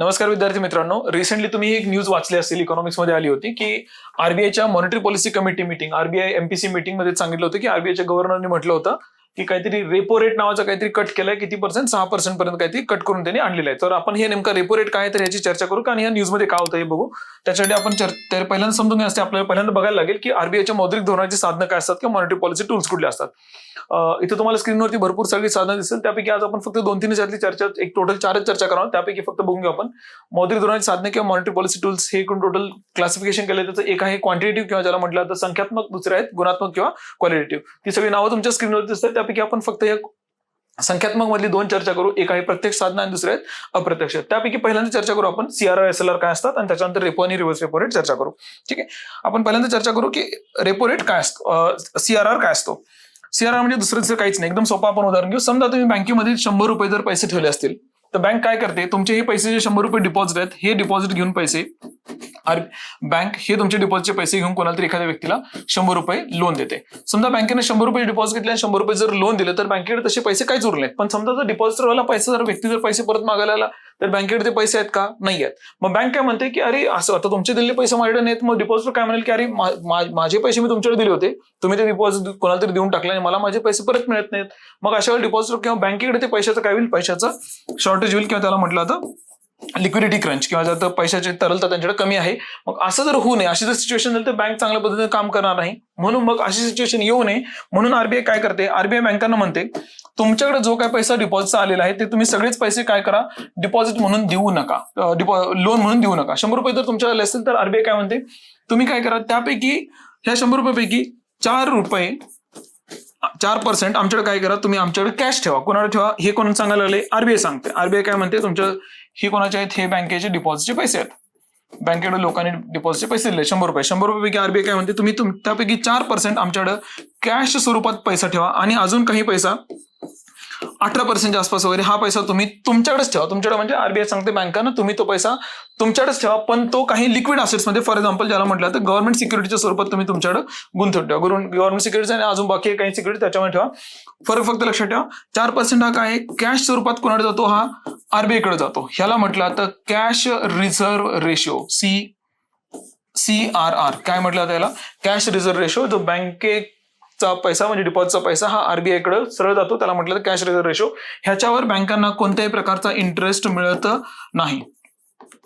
नमस्कार विद्यार्थी मित्रांनो. रिसेंटली तुम्ही एक न्यूज वाचली असेल इकॉनॉमिक्समध्ये आली होती की आरबीआयच्या monetary policy committee meeting RBI MPC मीटिंगमध्ये सांगितलं होतं की आरबीआयच्या गव्हर्नरने म्हटलं होतं की काहीतरी रेपो रेट नावाचा काहीतरी कट केलाय किती पर्सेंट सहा पर्सेंट पर्यंत काहीतरी कट करून त्यांनी आणलेलं आहे. तर आपण हे नेमका रेपो रेट काय तर याची चर्चा करू आणि या न्यूजमध्ये काय होतं हे बघू. त्याच्यासाठी आपण चर- तर पहिल्यांदा समजून घेण्यासाठी आपल्याला पहिल्यांदा बघायला लागेल की आरबीआयच्या मौद्रिक धोरणाची साधनं काय असतात किंवा मॉनिटरी पॉलिसी टूल्स कुठले असतात. इथं इथे तुम्हाला स्क्रीनवरती भरपूर सगळी साधनं दिसेल. त्यापैकी आज आपण फक्त दोन तीन याच्यातली चर्चा एक टोटल चारच चर्चा करणार त्यापैकी फक्त बघून घेऊ आपण. मौद्रिक धोरणाची साधने किंवा मॉनिटरी पॉलिसी टूल्स हे एकूण टोटल क्लासिफिकेशन केलं त्याचं एक आहे क्वांटिटेटिव्ह किंवा ज्याला म्हटलं तर संख्यात्मक दुसरे आहेत गुणात्मक किंवा क्वालिटेटिव्ह ती सगळी नावं तुमच्या स्क्रीनवर दिसतात. त्यापैकी आपण फक्त या संख्यात्मक मधली दोन चर्चा करू. एक आहे प्रत्यक्ष साधना आणि दुसरे आहेत अप्रत्यक्ष. त्यापैकी पहिल्यांदा चर्चा करू आपण. सीआरआर एस एल आर काय असतात? आणि त्याच्यानंतर रेपो आणि रिव्हर्स रेपो रेट चर्चा करू. ठीक आहे? आपण पहिल्यांदा चर्चा करू की रेपो रेट काय असतो? सीआरआर काय असतो? सीआरआर म्हणजे दुसरं दुसरं काहीच नाही. एकदम सोपं आपण उदाहरण घेऊ. समजा तुम्ही बँकेमध्ये शंभर रुपये जर पैसे ठेवले असतील तर बँक काय करते? तुमचे हे पैसे जे शंभर रुपये डिपॉझिट आहेत हे डिपॉझिट घेऊन पैसे आर बँक हे तुमचे डिपॉझिटचे पैसे घेऊन कोणाला तरी एखाद्या व्यक्तीला शंभर रुपये लोन देते. समजा बँकेने शंभर रुपये डिपॉझिट घेतले आणि शंभर रुपये जर लोन दिले तर बँकेकडे तसे पैसे काहीच उरले पण समजा जर डिपॉझिटरवाला पैसा जर व्यक्ती जर पैसे परत मागायला आला तर बँकेकडे ते पैसे आहेत का? नाही आहेत मग बँक काय म्हणते की अरे असं आता तुमचे दिलेले पैसे माझ्याकडे नाहीत. मग डिपॉझिटर काय म्हणेल की अरे माझे पैसे मी तुमच्याकडे दिले होते. तुम्ही ते डिपॉझिट कोणाला तरी देऊन टाकले आणि मला माझे पैसे परत मिळत नाहीत. मग अशा वेळी डिपॉझिटर किंवा बँकेकडे ते पैशाचं काय होईल? पैशाचं शॉर्टेज होईल किंवा त्याला म्हटलं आता लिक्विडिटी क्रंच किंवा जर पैशाची तरलता त्यांच्याकडे कमी आहे मग असं जर होऊ नये अशी जर सिच्युएशन झाली तर बँक चांगल्या पद्धतीने काम करणार नाही. म्हणून मग अशी सिच्युएशन येऊ नये. म्हणून आरबीआय काय करते? आरबीआय बँकांना म्हणते तुमच्याकडे जो काय पैसा डिपॉझिटचा आलेला आहे ते तुम्ही सगळेच पैसे काय करा डिपॉझिट म्हणून देऊ नका. लोन म्हणून देऊ नका. शंभर रुपये जर तुमच्याकडे असेल तर आरबीआय काय म्हणते तुम्ही काय करा त्यापैकी ह्या शंभर रुपयापैकी चार रुपये चार पर्सेंट आमच्याकडे काय करा तुम्ही आमच्याकडे कॅश ठेवा. कोणाला ठेवा? हे कोण सांगायला लागले? आरबीआय सांगते. आरबीआय काय म्हणते तुमच्या हे कोणाचे आहेत? हे बँकेचे डिपॉझिटचे पैसे आहेत. बँकेकडे लोकांनी डिपॉझिटचे पैसे दिले. शंभर रुपये. शंभर रुपयेपैकी आरबीआय काय म्हणते? तुम्ही त्यापैकी चार पर्सेंट आमच्याकडे कॅश स्वरूपात पैसा ठेवा. आणि अजून काही पैसा अठरा पर्सेंटच्या आसपास वगैरे हा पैसा तुम्ही तुमच्याकडेच ठेवा. तुमच्याकडे म्हणजे आरबीआय सांगते बँकांना तुम्ही तो पैसा तुमच्याकडेच ठेवा पण तो काही लिक्विडमध्ये फॉर एक्झाम्पल ज्याला म्हटलं तर गव्हर्नमेंट सिक्युरिटीच्या स्वरूपात तुम्ही तुमच्याकडे गुंतवून ठेवा. गव्हर्नमेंट सिक्युरिटी आणि अजून बाकी काही सिक्युरिटी त्याच्यामध्ये ठेवा. फरक फक्त लक्षात ठेवा. चार पर्सेंट हा काय? आहे कॅश स्वरूपात कोणाकडे जातो? हा आरबीआयकडे जातो. ह्याला म्हटलं तर cash reserve ratio C C R R काय म्हटलं त्याला कॅश रिझर्व्ह रेशो जो चा पैसा म्हणजे डिपॉझिटचा पैसा हा आरबीआयकडे सरळ जातो. त्याला म्हटलं तर कॅश रिझर्व रेशो ह्याच्यावर बँकांना कोणत्याही प्रकारचा इंटरेस्ट मिळत नाही.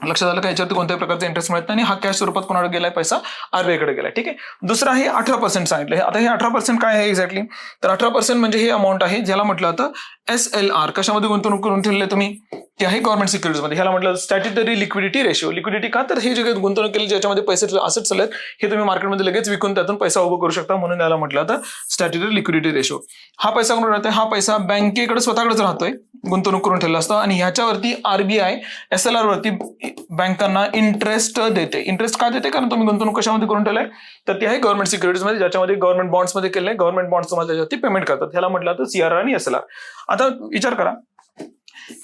लक्षात आलं का? याच्यावरती कोणत्याही प्रकारचा इंटरेस्ट मिळत नाही आणि हा कॅश स्वरूपात कोणाकडे गेलाय? पैसा आरबीआयकडे गेलाय. ठीक आहे? दुसरं आहे अठरा पर्सेंट सांगितलं. आता हे अठरा पर्सेंट काय आहे एक्झॅक्टली तर अठरा पर्सेंट म्हणजे हे अमाऊंट आहे ज्याला म्हटलं होतं एस एल आर कशामध्ये गुंतवणूक करून ठेवले तुम्ही? ते आहे गव्हर्नमेंट सिक्युरिटीजमध्ये ह्याला म्हटलं स्टॅट्युटरी लिक्विडिटी रेशिओ लिक्विडिटी का? तर हे जे काही गुंतवणूक केली ज्याच्यामध्ये पैसे असेट्स आलेत हे तुम्ही मार्केटमध्ये लगेच विकून त्यातून पैसा उभं करू शकता. म्हणून याला म्हटलं जातं स्टॅट्युटरी लिक्विडिटी रेशो हा पैसा कोण राहतोय? हा पैसा बँकेकडे स्वतःकडेच राहतोय. गुंतवणूक करून ठेवलं असतं आणि ह्याच्यावरती आरबीआय एस एल आर वरती बँकांना इंटरेस्ट देते. इंटरेस्ट का देते? कारण तुम्ही गुंतवणूक कशामध्ये करून ठेवलंय? तर ते आहे गव्हर्नमेंट सिक्युरिटीजमध्ये ज्याच्यामध्ये गव्हर्नमेंट बॉन्ड्समध्ये केले गव्हर्नमेंट बॉन्ड्स तुम्हाला त्याच्यावरती पेमेंट करतात. ह्याला म्हटलं तर सीआर आणि एस एल आर आता विचार करा.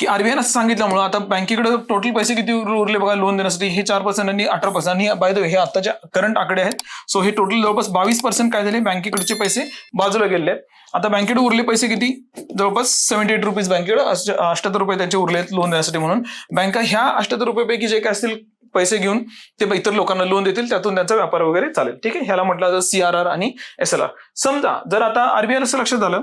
की आरबीआय असं सांगितल्यामुळे आता बँकेकडे टोटल पैसे किती उरले बघा लोन देण्यासाठी? हे चार पर्सेंट आणि अठरा पर्सेंट आणि बाय द वे हे आताच्या करंट आकडे आहेत. सो हे टोटल जवळपास बावीस पर्सेंट काय झाले? बँकेकडचे पैसे बाजूला गेले आहेत. आता बँकेकडे उरले पैसे किती? जवळपास सेव्हन्टी एट रुपीज बँकेकडे अष्टत्तर रुपये त्यांचे उरले आहेत लोन देण्यासाठी म्हणून. बँका ह्या अष्ट्याहत्तर रुपयापैकी जे काय असतील पैसे घेऊन ते इतर लोकांना लोन देतील. त्यातून त्यांचा व्यापार वगैरे चालेल. ठीक आहे? ह्याला म्हटलं जातं सीआरआर आणि एस एल आर समजा जर आता आरबीआय असं लक्षात झालं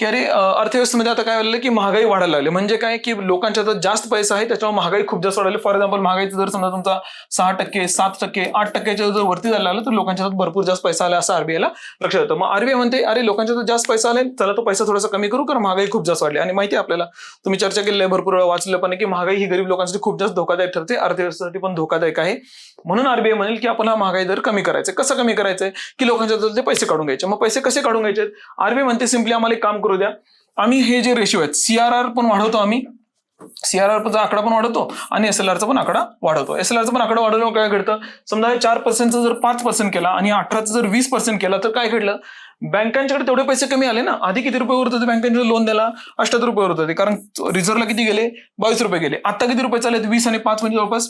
की अरे अर्थव्यवस्थेमध्ये आता काय झालं की महागाई वाढायला लागली. म्हणजे काय की लोकांच्या हातात जास्त पैसा आहे त्याच्यामुळे महागाई खूप जास्त वाढली फॉर एक्झाम्पल महागाईचं जर समजा तुमचा सहा टक्के सात टक्के आठ टक्क्याच्या जर वरती जायला लागलं तर लोकांच्या हातात भरपूर जास्त पैसा आला असं आरबीआयला लक्षात येतं. मग आरबीआय म्हणते अरे लोकांच्या हातात जास्त पैसा आले चला तो पैसा थोडासा कमी करू कारण महागाई खूप जास्त वाढली. आणि माहिती आहे आपल्याला तुम्ही चर्चा केली आहे भरपूर वाचलं पण की महागाई ही गरीब लोकांसाठी खूप जास्त धोकादायक ठरते अर्थव्यवस्थेसाठी पण धोकादायक आहे. म्हणून आरबीआय म्हणेल की आपण हा महागाई दर कमी करायचा कसं कमी करायचंय की लोकांच्या ते पैसे काढून घ्यायचे. मग पैसे कसे काढून घ्यायचे? आरबीआय म्हणते सिम्पली आम्हाला एक काम करू द्या आम्ही हे जे रेशिओ आहेत सीआरआर पण वाढवतो आम्ही. सीआरआरचा आकडा पण वाढवतो आणि एस एल आरचा पण आकडा वाढवतो. एस एल आरचा पण आकडा वाढवल्यावर काय घडतं? समजा चार पर्सेंटचा जर पाच पर्सेंट केला आणि अठराचा जर वीस पर्सेंट केला तर काय घडलं? बँकांच्याकडे तेवढे पैसे कमी आले ना. आधी किती रुपये उरत होते बँकांचे लोन द्यायला? अष्ट्याहत्तर रुपये होत होते. कारण रिझर्व्हला किती गेले? बावीस रुपये गेले. आता किती रुपये चालले वीस आणि पाच म्हणजे जवळपास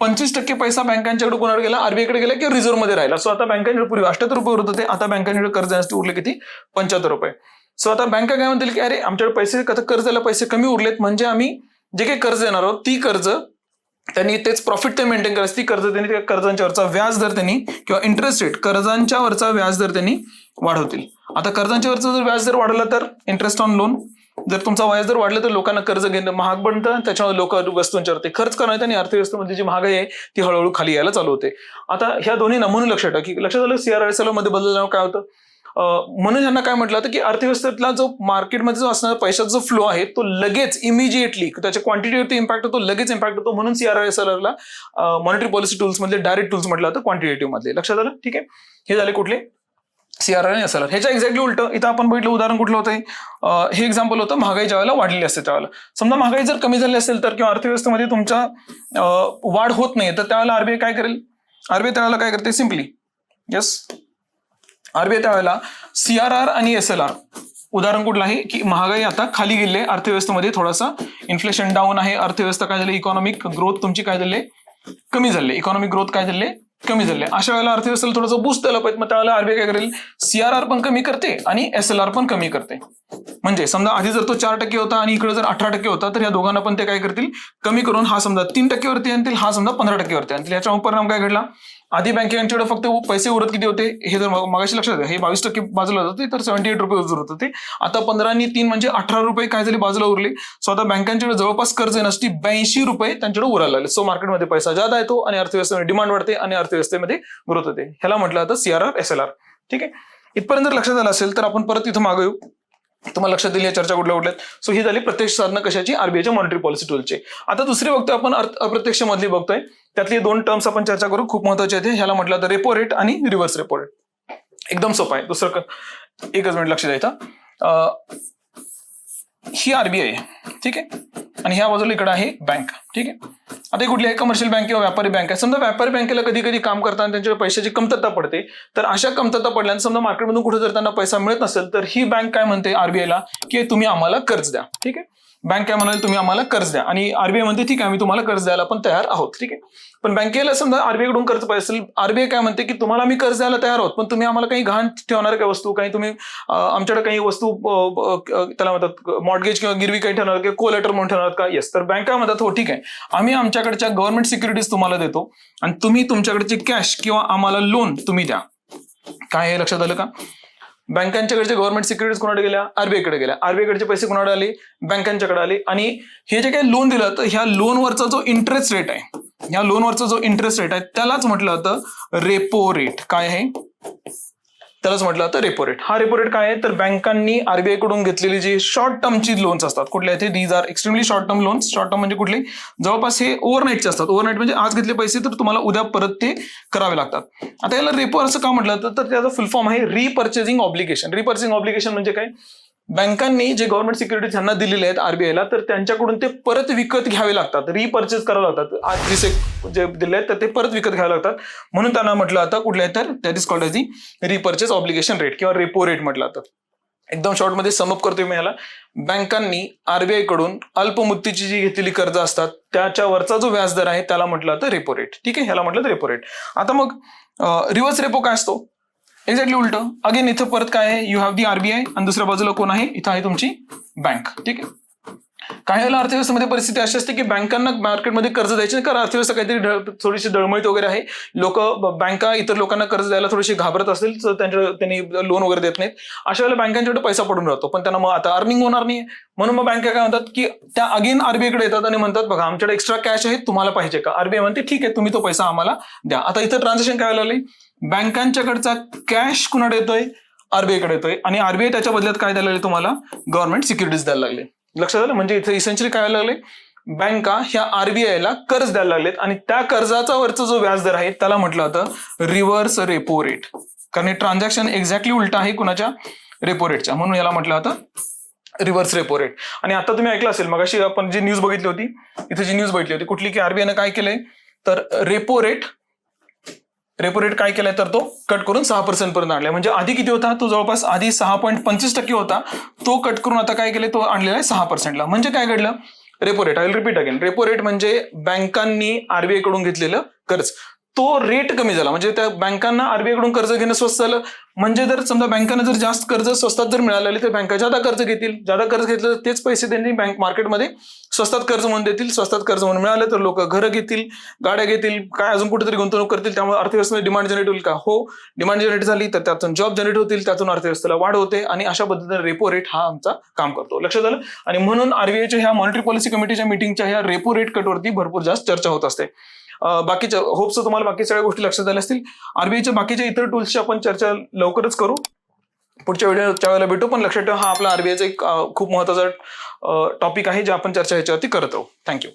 पंचवीस टक्के पैसा बँकांच्याकडे कोणाकडे गेला? आरबीआयकडे गेला किंवा रिझर्व्हमध्ये राहिला? सो आता बँकांकडे पूर्वी अष्ट्याहत्तर रुपये होत होते. आता बँकांकडे कर्ज देण्यासाठी उरले किती? पंच्याहत्तर रुपये. सो आता बँका काय म्हणतील की अरे आमच्याकडे पैसे कर्जाला पैसे कमी उरलेत म्हणजे आम्ही जे काही कर्ज देणार आहोत ती कर्ज त्यांनी तेच प्रॉफिट ते मेंटेन करायचं. ती कर्ज त्यांनी त्या कर्जांच्यावरचा व्याज दर त्यांनी किंवा इंटरेस्ट रेट कर्जांच्या वरचा व्याज दर त्यांनी वाढवतील. आता कर्जांच्या वरचा जर व्याज दर वाढला तर इंटरेस्ट ऑन लोन जर तुमचा व्याज दर वाढला तर लोकांना कर्ज घेणं महाग बनतं त्याच्यामुळे लोक वस्तूंच्यावरती खर्च करण्यात आणि अर्थव्यवस्थेमध्ये जी महागाई आहे ती हळूहळू खाली यायला चालू होते. आता ह्या दोन्ही नमुने लक्षात ठेवा की लक्षात आलं सीआरआयएसएलमध्ये बदल काय होतं? म्हणून यांना काय म्हटलं होतं की अर्थव्यवस्थेतला जो मार्केटमध्ये जो असणारा पैशाचा जो फ्लो आहे तो लगेच इमिजिएटली त्याच्या क्वांटिटीवरती इम्पॅक्ट होतो लगेच इम्पॅक्ट होतो म्हणून सीआरआयएसआरला मॉनिटरी पॉलिसी टूल्स मधले डायरेक्ट टूल्स म्हटलं होतं क्वांटिटेटिव्ह मधले. लक्षात आलं? ठीक आहे? हे झाले कुठले? सीआरआर आणि एसएलआर ह्याच्या एक्झॅक्टली उलट इथं आपण बघितलं उदाहरण कुठलं होतं हे? एक्झाम्पल होतं महागाई ज्यावेळेला वाढलेली असते त्यावेळेला. समजा महागाई जर कमी झाली असेल तर किंवा अर्थव्यवस्थेमध्ये तुमच्या वाढ होत नाही तर त्यावेळेला आरबीआय काय करेल? आरबीआय त्यावेळेला काय करते? सिम्पली येस आरबीआय त्यावेळेला सीआरआर आणि एस एल आर उदाहरण कुठलं आहे की महागाई आता खाली गेले अर्थव्यवस्थेमध्ये थोडासा इन्फ्लेशन डाऊन आहे अर्थव्यवस्था काय झाली इकॉनॉमिक ग्रोथ तुमची काय झाले कमी झाले इकॉनॉमिक ग्रोथ काय झाले आहे? कमी झाले. अशा वेळेला अर्थव्यवस्थेला थोडंसं बूस्ट द्यायला पाहिजे मग त्यावेळेला आरबीआय काय करेल सीआरआर पण कमी करते आणि एस एल आर पण कमी करते. म्हणजे समजा आधी जर तो चार टक्के होता आणि इकडे जर अठरा टक्के होता तर या दोघांना पण ते काय करतील कमी करून हा समजा तीन टक्केवरती आणतील हा समजा पंधरा टक्केवरती आणतील. याच्यावर परिणाम काय घडला? आधी बँकेकडे फक्त पैसे उरत किती होते? हे जर मगाशी लक्षात हे बावीस टक्के बाजूला होते तर सेव्हन्टी एट रुपये उरत होते आता पंधरा आणि तीन म्हणजे अठरा रुपये काय झाले बाजूला उरले सो आता बँकांच्याकडे जवळपास कर्ज नसती ब्याऐंशी रुपये त्यांच्याकडे उरायला लागले. सो मार्केटमध्ये पैसा जादा येतो आणि अर्थव्यवस्थेमध्ये डिमांड वाढते आणि अर्थव्यवस्थेमध्ये ग्रोथ होते. ह्याला म्हटलं जातं सीआरआर एस एल आर ठीक आहे? इथपर्यंत जर लक्षात आलं असेल तर आपण परत इथं मागे येऊ. तुम्हाला लक्षात दिली या चर्चा कुठल्या कुठल्या सो ही झाली प्रत्यक्ष साधनं कशाची? आरबीआयच्या मॉनिटरी पॉलिसी टूलचे आता दुसरी बघतोय आपण अप्रत्यक्ष मधली बघतोय. त्यातली दोन टर्म्स आपण चर्चा करू. खूप महत्त्वाचे आहेत ह्याला म्हटलं तर रेपो रेट आणि रिव्हर्स रेपो रेट एकदम सोपं आहे. दुसरं एकच मिनिट लक्ष द्यायचं ही आरबीआय आहे ठीक आहे? आणि ह्या बाजूला इकडे आहे बँक ठीक आहे? आता कुठली आहे? कमर्शियल बँक किंवा व्यापारी बँक आहे. समजा व्यापारी बँकेला कधी कधी काम करताना त्यांच्याकडे पैशाची कमतरता पडते तर अशा कमतरता पडल्याने समजा मार्केटमधून कुठे जर त्यांना पैसा मिळत नसेल तर ही बँक काय म्हणते आरबीआयला की तुम्ही आम्हाला कर्ज द्या ठीक आहे? बँक काय म्हणाल तुम्ही आम्हाला कर्ज द्या. आणि आरबीआय म्हणते ठीक आहे आम्ही तुम्हाला कर्ज द्यायला पण तयार आहोत. ठीक आहे. पण बँकेला समजा आरबीआयकडून कर्ज पाहिजे असेल आरबीआय काय म्हणते की तुम्हाला आम्ही कर्ज द्यायला तयार आहोत पण तुम्ही आम्हाला काही घाण ठेवणार काही वस्तू? काही तुम्ही आमच्याकडे काही वस्तू त्याला म्हणतात मॉडगेज किंवा गिरवी काही ठेवणार किंवा कोलेटर म्हणून ठेवणार का? येस तर बँक काय म्हणतात हो ठीक आहे. आम्ही आमच्याकडच्या गव्हर्नमेंट सिक्युरिटीज तुम्हाला देतो आणि तुम्ही तुमच्याकडचे कॅश किंवा आम्हाला लोन तुम्ही द्या. काय हे लक्षात आलं का? बँकांच्याकडचे गव्हर्नमेंट सिक्युरिटीज कोणाकडे गेल्या? आरबीआयकडे गेल्या. आरबीआयकडचे पैसे कोणाकडे आले? बँकांच्याकडे आले. आणि हे जे काही लोन दिलं तर ह्या लोनवरचा जो इंटरेस्ट रेट आहे ह्या लोनवरचा जो इंटरेस्ट रेट आहे त्यालाच म्हटलं जातं रेपो रेट काय आहे? त्यालाच म्हटलं जातं रेपो रेट हा रेपो रेट काय आहे? तर बँकांनी आरबीआयकडून घेतलेली जी शॉर्ट टर्मची लोन्स असतात कुठले आहेत these are extremely short term loans short term म्हणजे कुठले? जवळपास हे ओव्हरनाईटचे असतात. ओव्हरनाईट म्हणजे आज घेतले पैसे तर तुम्हाला उद्या परत ते करावे लागतात. आता याला रेपो असं का म्हटलं तर त्याचा फुल फॉर्म आहे रिपर्चेसिंग ऑब्लिगेशन रिपर्चेसिंग ऑब्लिगेशन म्हणजे काय? बँकांनी जे गव्हर्नमेंट सिक्युरिटीज त्यांना दिलेले आहेत आरबीआयला तर त्यांच्याकडून ते परत विकत घ्यावे लागतात. रिपर्चेस करावे लागतात. आज जे जे दिले आहेत तर ते परत विकत घ्यावे लागतात. म्हणून त्यांना म्हटलं जातं कुठल्या तर that is called as the repurchase obligation rate किंवा रेपो रेट म्हटलं जातं. एकदम शॉर्टमध्ये समअप करतोय मी याला बँकांनी आरबीआयकडून अल्पमुदतीची जी घेतलेली कर्ज असतात त्याच्यावरचा जो व्याजदर आहे त्याला म्हटलं जातं रेपो रेट ठीक आहे? ह्याला म्हटलं तर रेपो रेट आता मग रिव्हर्स रेपो काय असतो? एक्झॅक्टली उलट. अगेन इथं परत काय आहे? यू हॅव दी आरबीआय आणि दुसऱ्या बाजूला कोण आहे? इथं आहे तुमची बँक ठीक आहे? काही वेळेला अर्थव्यवस्थेमध्ये परिस्थिती अशी असते की बँकांना मार्केटमध्ये कर्ज द्यायचे कारण अर्थव्यवस्था काहीतरी थोडीशी दळमळीत वगैरे आहे. लोक बँका इतर लोकांना कर्ज द्यायला थोडीशी घाबरत असतील तर त्यांच्या त्यांनी लोन वगैरे देत नाहीत. अशा वेळेला बँकांच्याकडे पैसा पडून राहतो. पण त्यांना मग आता अर्निंग होणार नाही. म्हणून मग बँका काय म्हणतात की त्या अगेन आरबीआयकडे येतात आणि म्हणतात बघा आमच्याकडे एक्स्ट्रा कॅश आहे तुम्हाला पाहिजे का? आरबीआय म्हणते ठीक आहे तुम्ही तो पैसा आम्हाला द्या. आता इथं ट्रान्झॅक्शन काय लागले बँकांच्याकडचा कॅश कुणाकडे येतोय? आरबीआयकडे येतोय. आणि आरबीआय त्याच्या बदल्यात काय द्यायला लागले तुम्हाला? गव्हर्नमेंट सिक्युरिटीज द्यायला लागले लक्षात आलं? म्हणजे इथे इसेन्शियली काय लागले बँका ह्या आरबीआयला कर्ज द्यायला लागलेत आणि त्या कर्जाचा वरचा जो व्याजदर आहे त्याला म्हटलं होतं रिव्हर्स रेपो रेट कारण हे ट्रान्झॅक्शन एक्झॅक्टली उलट आहे कुणाच्या? रेपो रेटच्या म्हणून याला म्हटलं होतं रिव्हर्स रेपो रेट आणि आता तुम्ही ऐकलं असेल मगाशी आपण जी न्यूज बघितली होती इथे जी न्यूज बघितली होती कुठली की आरबीआयनं काय केलंय? तर रेपो रेट रेपो रेट काय केलाय तर तो कट करून सहा पर्सेंट पर्यंत आणलाय. म्हणजे आधी किती होता? तो जवळपास आधी सहा पॉईंट पंचवीस टक्के होता. तो कट करून आता काय केले तो आणलेला आहे सहा पर्सेंटला म्हणजे काय घडलं? Repo rate I repeat again repo rate म्हणजे बँकांनी आरबीआयकडून घेतलेलं कर्ज. तो रेट कमी झाला. म्हणजे त्या बँकांना आरबीआयकडून कर्ज घेणं स्वस्त झालं. म्हणजे जर समजा बँकांना जर जास्त कर्ज स्वस्तात जर मिळालेले तर बँका जादा कर्ज घेतील. जादा कर्ज घेतलं तर तेच पैसे त्यांनी बँक मार्केटमध्ये स्वस्तात कर्ज म्हणून देतील. स्वस्तात कर्ज म्हणून मिळालं तर लोक घरं घेतील गाड्या घेतील काय अजून कुठेतरी गुंतवणूक करतील त्यामुळे अर्थव्यवस्थेमध्ये डिमांड जनरेट होईल का? हो डिमांड जनरेट झाली तर त्यातून जॉब जनरेट होतील त्यातून अर्थव्यवस्थेला वाढ होते आणि अशा पद्धतीने रेपो रेट हा आमचा काम करतो. लक्षात आलं? आणि म्हणून आरबीआयच्या ह्या मॉनिटरी पॉलिसी कमिटीच्या मिटिंगच्या ह्या रेपो रेट कटवरती भरपूर जास्त चर्चा होत असते. बाकीच्या होप्स तुम्हाला बाकी सगळ्या गोष्टी लक्षात आल्या असतील. आरबीआयच्या बाकीच्या इतर टूल्सची आपण चर्चा लवकरच करू. पुढच्या व्हिडिओच्या वेळेला भेटू पण लक्षात ठेवा हा आपला आरबीआयचा एक खूप महत्त्वाचा टॉपिक आहे जे आपण चर्चा ह्याच्यावरती करत आहोत. थँक्यू